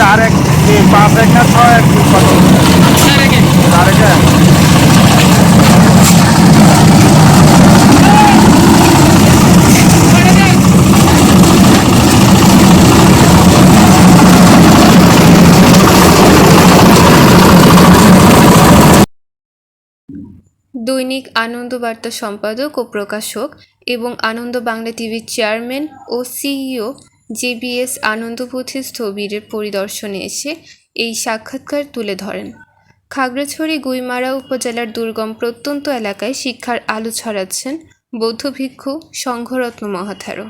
চার এক পাঁচ এক না ছয় এক কত চার এক দৈনিক আনন্দবার্তা সম্পাদক ও প্রকাশক এবং আনন্দ বাংলা টিভির চেয়ারম্যান ও সিইও জেবিএস আনন্দপুথি স্থবিরের পরিদর্শনে এসে এই সাক্ষাৎকার তুলে ধরেন। খাগড়াছড়ি গুইমারা উপজেলার দুর্গম প্রত্যন্ত এলাকায় শিক্ষার আলো ছড়াচ্ছেন বৌদ্ধ ভিক্ষু সংঘরত্ন মহাথারো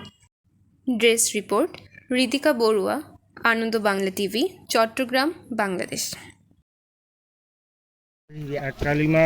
ড্রেস রিপোর্ট রিদিকা বড়ুয়া আনন্দ বাংলা টিভি চট্টগ্রাম বাংলাদেশ। কালিমা